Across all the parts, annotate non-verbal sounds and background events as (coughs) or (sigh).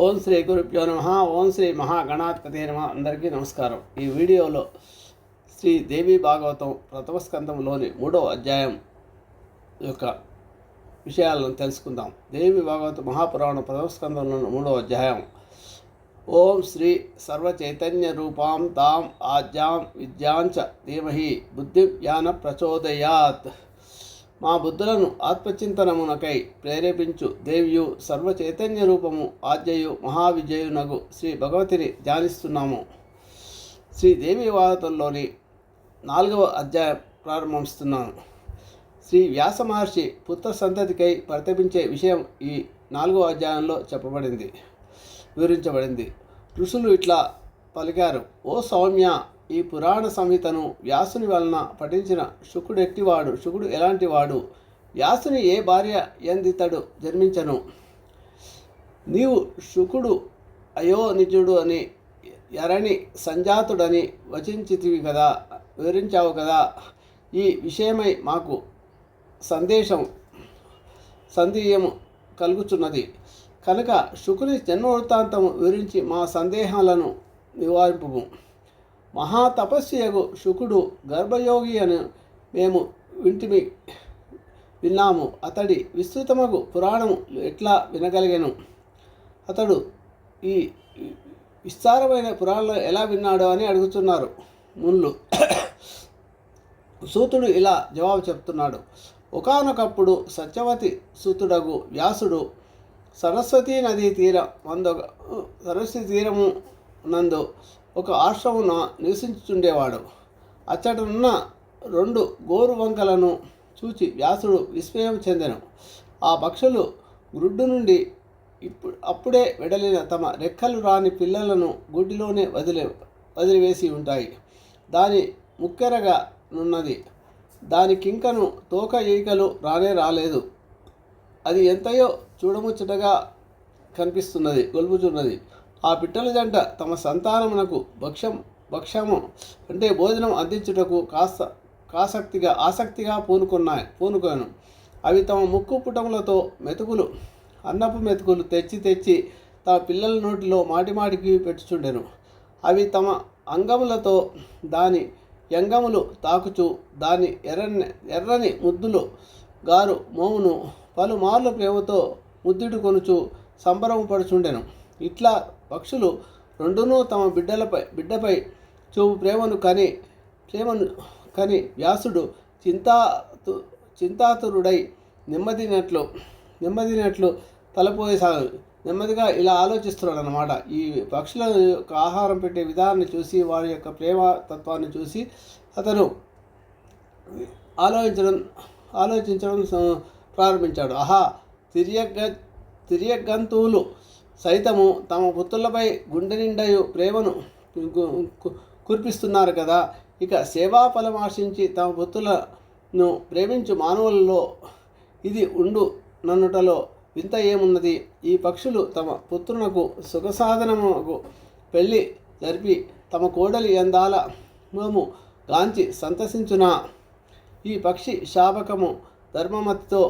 ఓం శ్రీ గురుభ్యో నమ. ఓం శ్రీ మహాగణాధిపతి నమ. అందరికీ నమస్కారం. ఈ వీడియోలో శ్రీ దేవి భాగవతం ప్రథమ స్కంధంలోని మూడో అధ్యాయం యొక్క విషయాలను తెలుసుకుందాం. దేవి భాగవత మహాపురాణ ప్రథమ స్కంధంలోని మూడో అధ్యాయం. ఓం శ్రీ సర్వచైతన్య రూపాం తాం ఆద్యాం విద్యాంచ ధీమహి బుద్ధి జ్ఞాన ప్రచోదయాత్. మా బుద్ధులను ఆత్మచింతనమునకై ప్రేరేపించు దేవియు సర్వచైతన్య రూపము ఆద్యయు మహావిజయునగు శ్రీ భగవతిని ధ్యానిస్తున్నాము. శ్రీదేవి దేవి నాలుగవ అధ్యాయం ప్రారంభిస్తున్నాను. శ్రీ వ్యాస మహర్షి పుత్ర సంతతికై పరితపించే విషయం ఈ నాలుగవ అధ్యాయంలో చెప్పబడింది వివరించబడింది. ఋషులు ఇట్లా పలికారు ఓ సౌమ్య ఈ పురాణ సంహితను వ్యాసుని వలన పఠించిన శుకుడు ఎట్టివాడు? శుకుడు ఎలాంటివాడు? వ్యాసుని ఏ భార్య ఎందితడు జన్మించను. నీవు శుకుడు అయోనిజుడు అని ఎరణి సంజాతుడని వచించితివి కదా వివరించావు కదా. ఈ విషయమై మాకు సందేశం సందేహము కలుగుచున్నది. కనుక శుకుని జన్మ వృత్తాంతము వివరించి మా సందేహాలను నివారింపు మహాతపస్యగు శుకుడు గర్భయోగి అని మేము వింటిమి విన్నాము. అతడి విస్తృతమగు పురాణము ఎట్లా వినగలిగాను? అతడు ఈ విస్తారమైన పురాణంలో ఎలా విన్నాడు అని అడుగుతున్నారు. ముళ్ళు సూతుడు ఇలా జవాబు చెప్తున్నాడు. ఒకనొకప్పుడు సత్యవతి సూతుడగు వ్యాసుడు సరస్వతీ నదీ తీరం వంద సరస్వతి తీరము నందు ఒక ఆశ్రమున నివసించుచుండేవాడు. అచ్చటనున్న రెండు గోరు వంకలను చూచి వ్యాసుడు విస్మయం చెందెను. ఆ పక్షులు గ్రుడ్డు నుండి ఇప్పుడు అప్పుడే వెడలిన తమ రెక్కలు రాని పిల్లలను గుడ్డిలోనే వదిలే వదిలివేసి ఉంటాయి. దాని ముక్కెరగా నున్నది. దాని కింకను తోక ఈకలు రానే రాలేదు. అది ఎంతయో చూడముచ్చటగా కనిపిస్తున్నది గొలుపుచున్నది. ఆ పిట్టల జంట తమ సంతానమునకు భక్ష్యం భక్ష్యము అంటే భోజనం అందించుటకు కాస్త కాసక్తిగా ఆసక్తిగా పూనుకున్నాయి పూనుకోను అవి తమ ముక్కు పుటములతో మెతుకులు అన్నపు మెతుకులు తెచ్చి తెచ్చి తమ పిల్లల నోటిలో మాటిమాటికి పెట్టుచుండెను. అవి తమ అంగములతో దాని యంగములు తాకుచు దాని ఎర్రని ఎర్రని ముద్దులు గారు మోమును పలుమార్లు ప్రేమతో ముద్దుడు కొనుచు సంబరము పడుచుండెను. ఇట్లా పక్షులు రెండునూ తమ బిడ్డలపై బిడ్డపై చూపు ప్రేమను కని ప్రేమను కని వ్యాసుడు చింతా చింతాతురుడై నెమ్మదినట్లు నెమ్మదినట్లు తలపోయేసాగు నెమ్మదిగా ఇలా ఆలోచిస్తున్నాడు అనమాట ఈ పక్షుల యొక్క ఆహారం పెట్టే విధానాన్ని చూసి వారి యొక్క ప్రేమ తత్వాన్ని చూసి అతను ఆలోచించడం ఆలోచించడం ప్రారంభించాడు. ఆహా తిరియగ తిరియగంతువులు సైతము తమ పుత్రులపై గుండె నిండయు ప్రేమను కురిపిస్తున్నారు కదా. ఇక సేవాఫలం ఆశించి తమ పుత్రులను ప్రేమించు మానవులలో ఇది ఉండు నన్నుటలో వింత ఏమున్నది? ఈ పక్షులు తమ పుత్రునకు సుఖసాధనముకు పెళ్ళి జరిపి తమ కోడలి ఎందాల మేము గాంచి సంతసించునా? ఈ పక్షి శాపకము ధర్మమతితో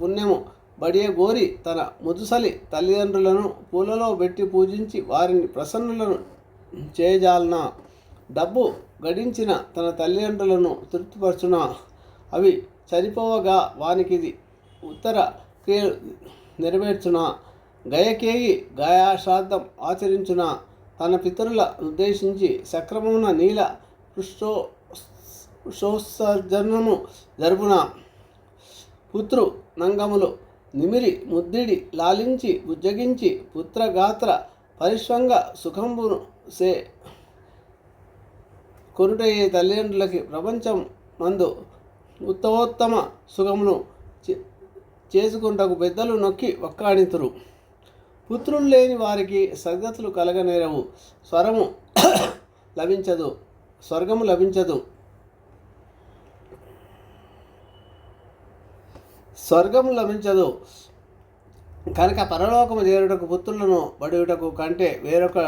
పుణ్యము బడియ గోరి తన ముదుసలి తల్లిదండ్రులను పూలలో పెట్టి పూజించి వారిని ప్రసన్నులను చేయజాలన డబ్బు గడించిన తన తల్లిదండ్రులను తృప్తిపరచున అవి చనిపోవగా వానికిది ఉత్తర క్రియ నెరవేర్చున గయకేయి గాయాశ్రాద్ధం ఆచరించున తన పితరుల ఉద్దేశించి సక్రమమున నీల పృష్టో పృషోత్సర్జనము జరుపున పుత్రు నంగములు నిమిరి ముద్రిడి లాలించి ఉజ్జగించి పుత్రగాత్ర పరిశ్వంగ సుఖంబును సే కొనుటయ్యే తల్లిదండ్రులకి ప్రపంచం మందు ఉత్తమోత్తమ సుఖమును చేసుకుంటకు పెద్దలు నొక్కి ఒక్కాడితురు పుత్రులు లేని వారికి సద్గతులు కలగనేరవు. స్వరము (coughs) లభించదు. స్వర్గము లభించదు. స్వర్గము లభించదు. కనుక పరలోకము చేరుటకు పుత్రులను బడుటకు కంటే వేరొక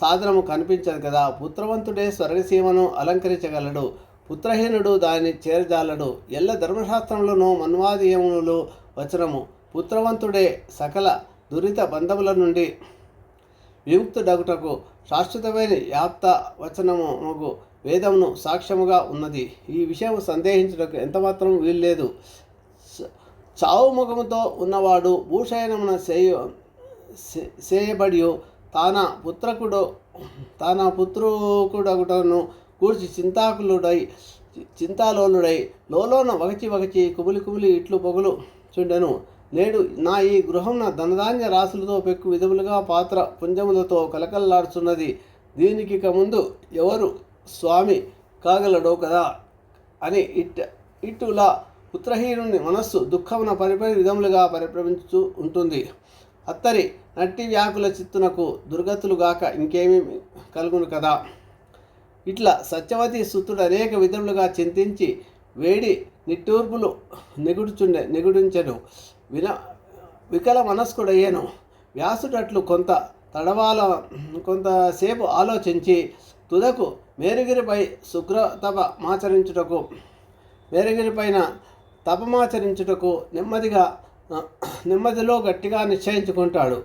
సాధనము కనిపించదు కదా. పుత్రవంతుడే స్వర్గసీమను అలంకరించగలడు. పుత్రహీనుడు దాన్ని చేరజాలడు. ఎల్ల ధర్మశాస్త్రంలోనూ మన్వాదీయములు వచనము. పుత్రవంతుడే సకల దురిత బంధముల నుండి విముక్తుడగుటకు శాశ్వతమైన యాప్త వచనముకు వేదమును సాక్ష్యముగా ఉన్నది. ఈ విషయం సందేహించుటకు ఎంతమాత్రం వీల్లేదు. చావు ముఖముతో ఉన్నవాడు భూషయనమున చేయ చేయబడి తన పుత్రకుడు తన పుత్రుకుడగుటను కూర్చి చింతాకులుడై చింతాలోలుడై లోలోన వగచి వగచి కుమిలి కుమిలి ఇట్లు పొగులు చుండెను. నేడు నా ఈ గృహంన ధనధాన్య రాశులతో పెక్కు విధములుగా పాత్ర పుంజములతో కలకల్లాడుచున్నది. దీనికి ఇక ముందు ఎవరు స్వామి కాగలడో కదా అని ఇట్ ఇటులా పుత్రహీనుని మనస్సు దుఃఖమున పరిపరి విధములుగా పరిభ్రమించు ఉంటుంది. అత్తరి నట్టి వ్యాకుల చిత్తునకు దుర్గతులుగాక ఇంకేమీ కలుగును కదా. ఇట్లా సత్యవతి సుతుడు అనేక విధములుగా చింతించి వేడి నిట్టూర్పులు నిగుడుచుండే నిగుడించను. విన వికల మనస్కుడయ్యాను. వ్యాసుడట్లు కొంత తడవాల కొంతసేపు ఆలోచించి తుదకు మేరుగిరిపై శుక్రతప మాచరించుటకు మేరుగిరిపైన తపమాచరించుటకు నెమ్మదిగా నెమ్మదిలో గట్టిగా నిశ్చయించుకుంటాడు.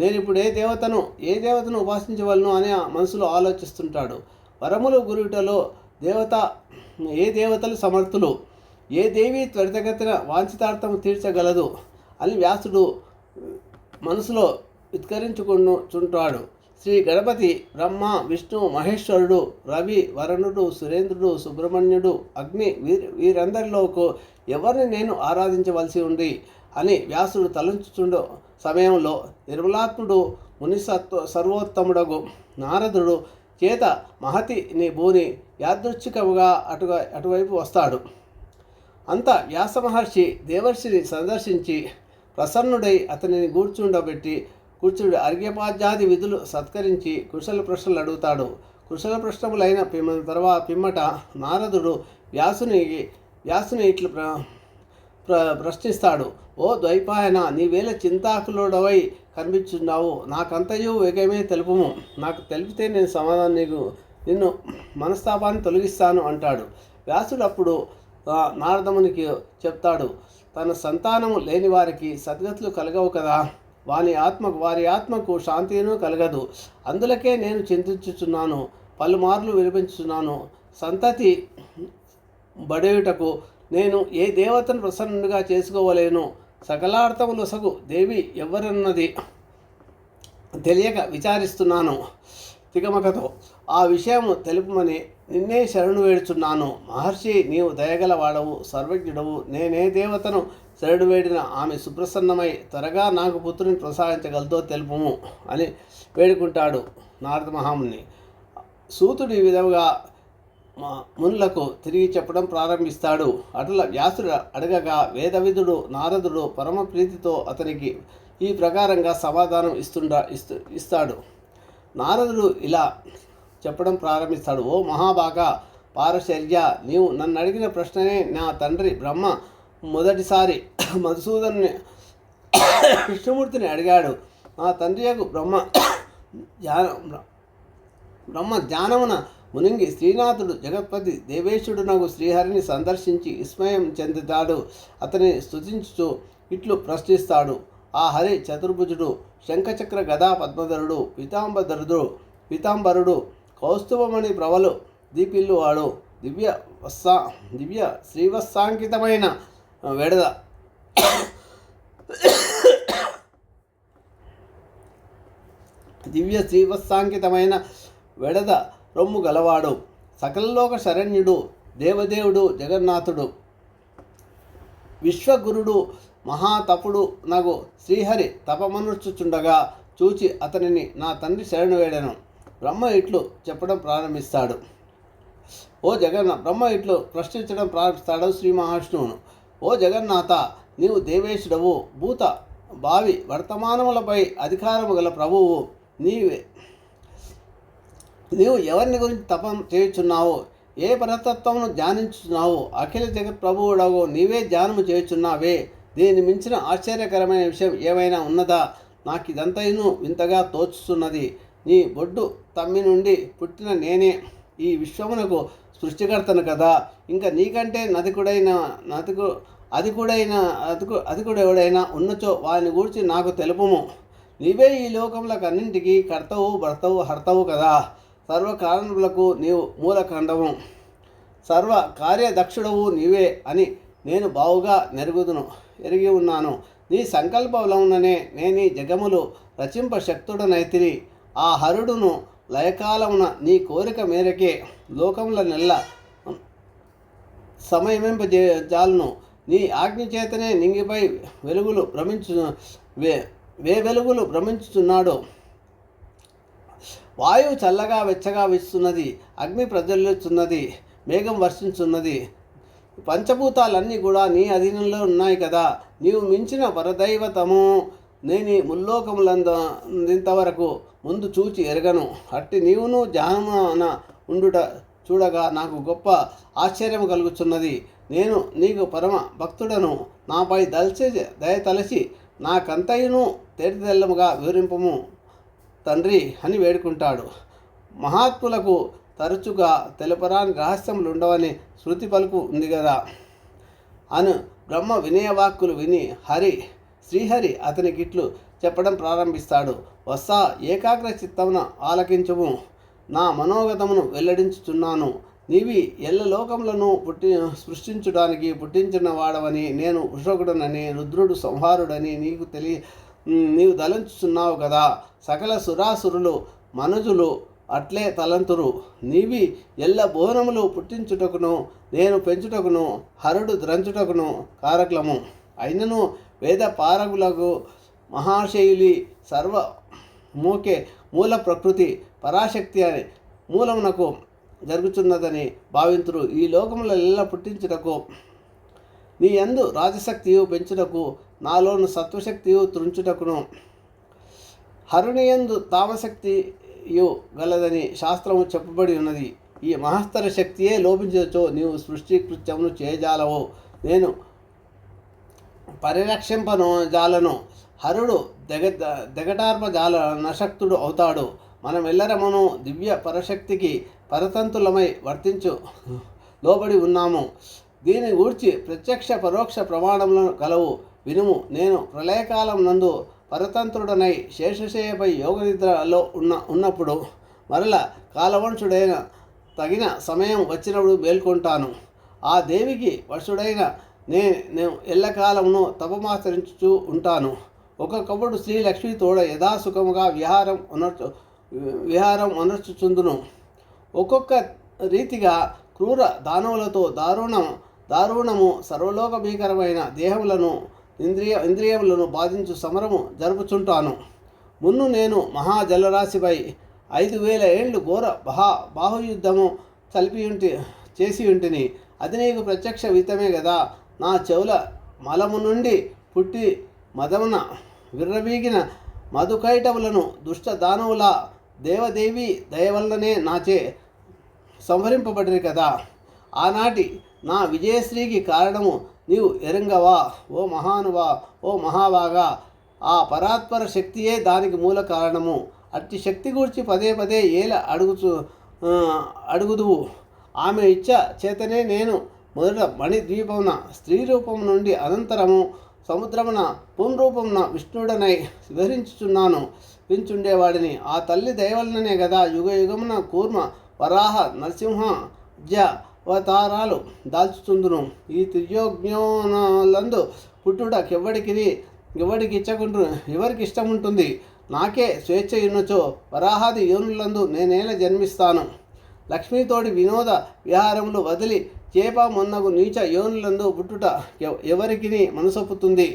నేను ఇప్పుడు ఏ దేవతను ఏ దేవతను ఉపాసించవలను అని ఆ మనసులో ఆలోచిస్తుంటాడు. వరములు గురుటలో దేవత ఏ దేవతలు సమర్థులు? ఏ దేవి త్వరితగతిన వాంఛితార్థము తీర్చగలదు అని వ్యాసుడు మనసులో విత్కరించుకుంటుంటాడు. శ్రీ గణపతి బ్రహ్మ విష్ణు మహేశ్వరుడు రవి వరుణుడు సురేంద్రుడు సుబ్రహ్మణ్యుడు అగ్ని వీరి వీరందరిలోకి ఎవరిని నేను ఆరాధించవలసి ఉంది అని వ్యాసుడు తలంచుచుండు సమయంలో నిర్మలాత్ముడు ముని సత్వ సర్వోత్తముడగు నారదుడు చేత మహతి నీ భూని యాదృచ్ఛికముగా అటు అటువైపు వస్తాడు. అంత వ్యాస మహర్షి దేవర్షిని సందర్శించి ప్రసన్నుడై అతనిని కూర్చుండబెట్టి కూర్చుడు అర్ఘ్యపాద్యాది విధులు సత్కరించి కుశల ప్రశ్నలు అడుగుతాడు. కుశల ప్రశ్నములైన పిమ్మ తర్వాత పిమ్మట నారదుడు వ్యాసునికి వ్యాసుని ఇట్లు ప్ర ప్ర ప్రశ్నిస్తాడు ఓ ద్వైపాయన నీవేళ చింతాకులుడవై కనిపించున్నావు నాకంతయు వేగమే తెలుపుము. నాకు తెలిపితే నేను సమాధానం నీకు నిన్ను మనస్తాపాన్ని తొలగిస్తాను అంటాడు. వ్యాసుడు అప్పుడు నారదమునికి చెప్తాడు తన సంతానము లేని వారికి సద్గతులు కలగవు కదా. వాని ఆత్మకు వారి ఆత్మకు శాంతిను కలగదు. అందులకే నేను చింతించుచున్నాను. పలుమార్లు వినిపించుచున్నాను. సంతతి బడేయుటకు నేను ఏ దేవతను ప్రసన్నుడిగా చేసుకోవలేను? సకలార్థములుసగు దేవి ఎవరన్నది తెలియక విచారిస్తున్నాను. తికమకతో ఆ విషయము తెలుపమని నిన్నే శరణు వేడుచున్నాను. మహర్షి నీవు దయగలవాడవు సర్వజ్ఞుడవు. నేనే దేవతను శరణు వేడిన ఆమె సుప్రసన్నమై త్వరగా నాకు పుత్రుని ప్రసాదించగలతో తెలుపుము అని వేడుకుంటాడు నారద మహాముని. సూతుడు ఈ విధంగా మునులకు తిరిగి చెప్పడం ప్రారంభిస్తాడు. అటుల వ్యాసుడు అడగగా వేదవిధుడు నారదుడు పరమ ప్రీతితో అతనికి ఈ ప్రకారంగా సమాధానం ఇస్తుండా ఇస్తు ఇస్తాడు. నారదుడు ఇలా చెప్పడం ప్రారంభిస్తాడు. ఓ మహాభాగ పారశర్య నీవు నన్ను అడిగిన ప్రశ్ననే నా తండ్రి బ్రహ్మ మొదటిసారి మధుసూదన్ని విష్ణుమూర్తిని అడిగాడు. నా తండ్రి యొక్క బ్రహ్మ జ్ఞాన బ్రహ్మ ధ్యానమున మునింగి శ్రీనాథుడు జగత్పతి దేవేశుడు నాకు శ్రీహరిని సందర్శించి విస్మయం చెందుతాడు. అతని స్తుతించుచు ఇట్లు ప్రశ్నిస్తాడు. ఆ హరి చతుర్భుజుడు శంఖచక్ర గదా పద్మధరుడు పీతాంబరుడు పీతాంబరుడు కౌస్తుభమణి ప్రవలు దీపిల్లువాడు దివ్య వస్సా దివ్య శ్రీవత్సాంకితమైన వెడద. దివ్య శ్రీవత్సాంకితమైన వెడద రొమ్ము గలవాడు సకలలోక శరణ్యుడు దేవదేవుడు జగన్నాథుడు. విశ్వగురుడు మహాతపుడు నగు శ్రీహరి తపమనుర్చుచుండగా చూచి అతనిని నా తండ్రి శరణు వేడను. బ్రహ్మ ఇట్లు చెప్పడం ప్రారంభిస్తాడు. ఓ జగన్న బ్రహ్మ ఇట్లు ప్రశ్నించడం ప్రారంభిస్తాడు శ్రీ మహావిష్ణువును. ఓ జగన్నాథ నీవు దేవేశుడవు భూత భావి వర్తమానములపై అధికారము గల ప్రభువు నీవే. నీవు ఎవరిని గురించి తపం చేయుచున్నావు ఏ పరతత్వమును ధ్యానించుచున్నావో అఖిల జగత్ ప్రభువుడవో నీవే ధ్యానము చేయుచున్నావే. దీన్ని మించిన ఆశ్చర్యకరమైన విషయం ఏమైనా ఉన్నదా? నాకు ఇదంతైనూ వింతగా తోచుతున్నది నీ బొడ్డు తమ్మి నుండి పుట్టిన నేనే ఈ విశ్వమునకు సృష్టికర్తను కదా. ఇంకా నీకంటే నదికుడైన నదికు అధికుడైన అధికు అధికుడెవడైనా ఉన్నచో వారిని గూర్చి నాకు తెలుపము. నీవే ఈ లోకములకు అన్నింటికీ కర్తవు భర్తవు హర్తవు కదా. సర్వకారణములకు నీవు మూలఖండము సర్వ కార్యదక్షుడవు నీవే అని నేను బావుగా నెరుగుదును ఎరిగి ఉన్నాను. నీ సంకల్పములముననే నేను ఈ జగములు రచింప శక్తుడనైతిని. ఆ హరుడును లయకాలమున నీ కోరిక మేరకే లోకముల నెల్ల సమయమింపజే జాలను నీ ఆజ్ఞ చేతనే నింగిపై వెలుగులు భ్రమించు వే వే వెలుగులు భ్రమించుచున్నాడు. వాయువు చల్లగా వెచ్చగా వీస్తున్నది అగ్ని ప్రజ్వలిస్తున్నది మేఘం వర్షించున్నది. పంచభూతాలన్నీ కూడా నీ అధీనంలో ఉన్నాయి కదా. నీవు మించిన పరదైవతము. నేను ముల్లోకములందంతవరకు ముందు చూచి ఎరగను. అట్టి నీవును జానమున ఉండుట చూడగా నాకు గొప్ప ఆశ్చర్యం కలుగుతున్నది నేను నీకు పరమ భక్తుడను. నాపై దలచి దయ తలచి నాకంతయును తేటితెల్లముగా వివరింపము. తండ్రి అని వేడుకుంటాడు. మహాత్ములకు తరచుగా తెలపరాని రహస్యములు ఉండవని శృతి పలుకు ఉంది కదా అను బ్రహ్మ వినయవాక్కులు విని హరి శ్రీహరి అతనికి ఇట్లు చెప్పడం ప్రారంభిస్తాడు. వస్సా ఏకాగ్ర చిత్తమున ఆలకించుము. నా మనోగతమును వెల్లడించుచున్నాను. నీవి ఎల్ల లోకములను పుట్టి సృష్టించడానికి పుట్టించిన వాడవని నేను వృషకుడనని రుద్రుడు సంహారుడని నీకు తెలియ నీవు తలంచుచున్నావు కదా. సకల సురాసురులు మనుజులు అట్లే తలంతురు. నీవి ఎల్ల బోనములు పుట్టించుటకును నేను పెంచుటకును హరుడు ద్రంచుటకును కారక్లము. అయినను వేద పారగులకు మహాశైలి సర్వ మూకే మూల ప్రకృతి పరాశక్తి అని మూలమునకు జరుగుతున్నదని భావింతురు. ఈ లోకముల ఎల్ల పుట్టించుటకు నీ యందు రాజశక్తియు పెంచుటకు నాలోను సత్వశక్తియు త్రుంచుటకును హరుణియందు తామశక్తియు గలదని శాస్త్రము చెప్పబడి ఉన్నది. ఈ మహస్తర శక్తియే లోపించచో నీవు సృష్టి కృత్యమును చేయజాలవు. నేను పరిరక్షింపను జాలను హరుడు దెగ దెగటార్ప జాల నశక్తుడు అవుతాడు మనమిల్లరమును దివ్య పరశక్తికి పరతంతులమై వర్తించు లోబడి ఉన్నాము. దీని గూర్చి ప్రత్యక్ష పరోక్ష ప్రమాణములను కలవు. వినుము నేను ప్రళయకాలం నందు పరతంత్రుడనై శేషశయపై యోగనిద్రలో ఉన్న ఉన్నప్పుడు మరల కాలవంశుడైన తగిన సమయం వచ్చినప్పుడు మేల్కొంటాను. ఆ దేవికి వశుడైన నే నేను ఎల్లకాలమును తపమాచరించుచూ ఉంటాను. ఒక్కొక్కప్పుడు శ్రీ లక్ష్మి తోడ యథాసుఖముగా విహారం ఉనర్చు విహారం అనర్చుచుందును. ఒక్కొక్క రీతిగా క్రూర దానవులతో దారుణం దారుణము సర్వలోక భీకరమైన దేహములను ఇంద్రియ ఇంద్రియములను బాధించు సమరము జరుపుచుంటాను. మున్ను నేను మహాజలరాశిపై ఐదు వేల ఏళ్ళు ఘోర బహా బాహుయుద్ధము కలిపి ఉంటి చేసి ఉంటిని అది నీకు ప్రత్యక్ష వితమే కదా నా చెవుల మలము నుండి పుట్టి మదమున విర్రబీగిన మధుకైటవులను దుష్ట దానవుల దేవదేవి దయవల్లనే నాచే సంహరింపబడిరి కదా. ఆనాటి నా విజయశ్రీకి కారణము నీవు ఎరంగవా ఓ మహానువా ఓ మహావాగా ఆ పరాత్పర శక్తియే దానికి మూల కారణము. అట్టి శక్తి గురించి పదే పదే ఏల అడుగుచు అడుగుదువు. ఆమె ఇచ్చ చేతనే నేను మొదట మణిద్వీపమున స్త్రీ రూపం నుండి అనంతరము సముద్రమున పుంరూపమున విష్ణుడనై వివరించుచున్నాను వించుండేవాడిని. ఆ తల్లి దయవలననే కదా యుగ యుగమున కూర్మ వరాహ నరసింహ జ అవతారాలు దాల్చుతుందును. ఈ త్రియోజ్ఞోనందు పుట్టుటకెవ్వడికి ఎవరికి ఇచ్చకుంటు ఎవరికి ఇష్టం ఉంటుంది నాకే స్వేచ్ఛ ఉన్నచో వరాహాది యోనులందు నేనేల జన్మిస్తాను. లక్ష్మీతోడి వినోద విహారములు వదిలి చేప మొన్నగు నీచ యోనులందు పుట్టుట ఎవరికి మనసొప్పుతుంది?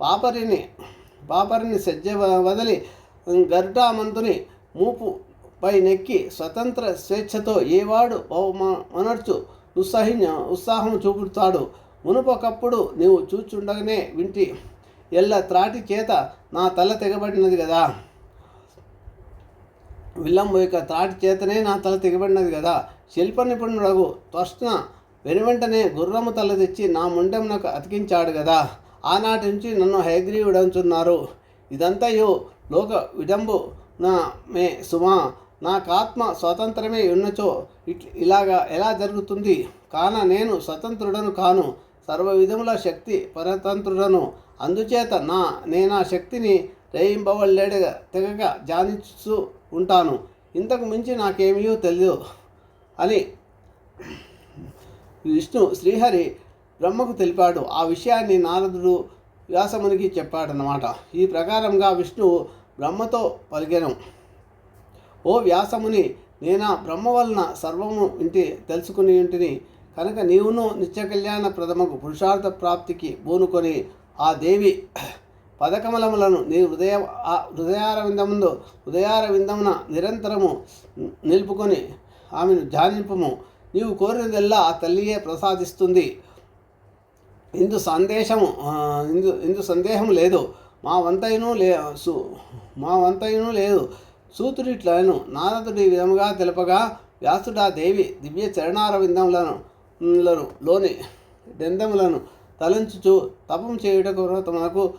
పాపరిని పాపరిని సజ్జ వదిలి గరుటామంతుని మూపు పై నెక్కి స్వతంత్ర స్వేచ్ఛతో ఏవాడు మనర్చు ఉత్సాహి ఉత్సాహం చూపుతాడు. మునుపొకప్పుడు నీవు చూచుండగానే వింటి ఎల్ల త్రాటి చేత నా తల తెగబడినది కదా విల్లంబు యొక్క త్రాటి చేతనే నా తల తెగబడినది కదా శిల్ప నిపుణుడగు త్వష్ణ వెనువెంటనే గుర్రము తల తెచ్చి నా ముండెమునకు అతికించాడు కదా ఆనాటి నుంచి నన్ను హైగ్రీవుడంచున్నారు ఇదంతయు లోక విడంబు నా మే సుమా నాకు ఆత్మ స్వతంత్రమే ఉన్నచో ఇట్ ఇలాగా ఎలా జరుగుతుంది? కాన నేను స్వతంత్రుడను కాను సర్వ విధముల శక్తి పరతంత్రుడను. అందుచేత నా నేనా శక్తిని రేయింపవలేడుగా తెగక జానిస్తూ ఉంటాను. ఇంతకు మించి నాకేమీ తెలియదు అని విష్ణు శ్రీహరి బ్రహ్మకు తెలిపాడు. ఆ విషయాన్ని నారదుడు వ్యాసమునికి చెప్పాడనమాట ఈ ప్రకారంగా విష్ణువు బ్రహ్మతో పలికెను. ఓ వ్యాసముని నేనా బ్రహ్మ వలన సర్వము ఇంటి తెలుసుకుని ఇంటిని కనుక నీవును నిత్య కళ్యాణ ప్రథమకు పురుషార్థ ప్రాప్తికి బూనుకొని ఆ దేవి పదకమలములను నీ హృదయ ఆ హృదయార విందముందు హృదయార విందమున నిరంతరము నిలుపుకొని ఆమెను ధ్యానింపము. నీవు కోరినదెల్లా ఆ తల్లియే ప్రసాదిస్తుంది. ఇందు సందేశము ఇందు ఇందు సందేహం లేదు. మా వంతైనూ లే సు మా వంతైనూ లేదు. సూతుడిట్లను నారదుడు ఈ విధముగా తెలపగా వ్యాసుడా దేవి దివ్య చరణార విందములను లోని డెందములను తలంచుచు తపం చేయుటకు వ్రతమునకు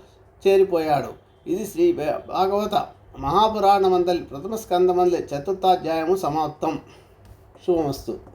చేరిపోయాడు. ఇది శ్రీ భాగవత భాగవత మహాపురాణమందలి ప్రథమ స్కందమందలి చతుర్థాధ్యాయము సమాప్తం. శుభమస్తు.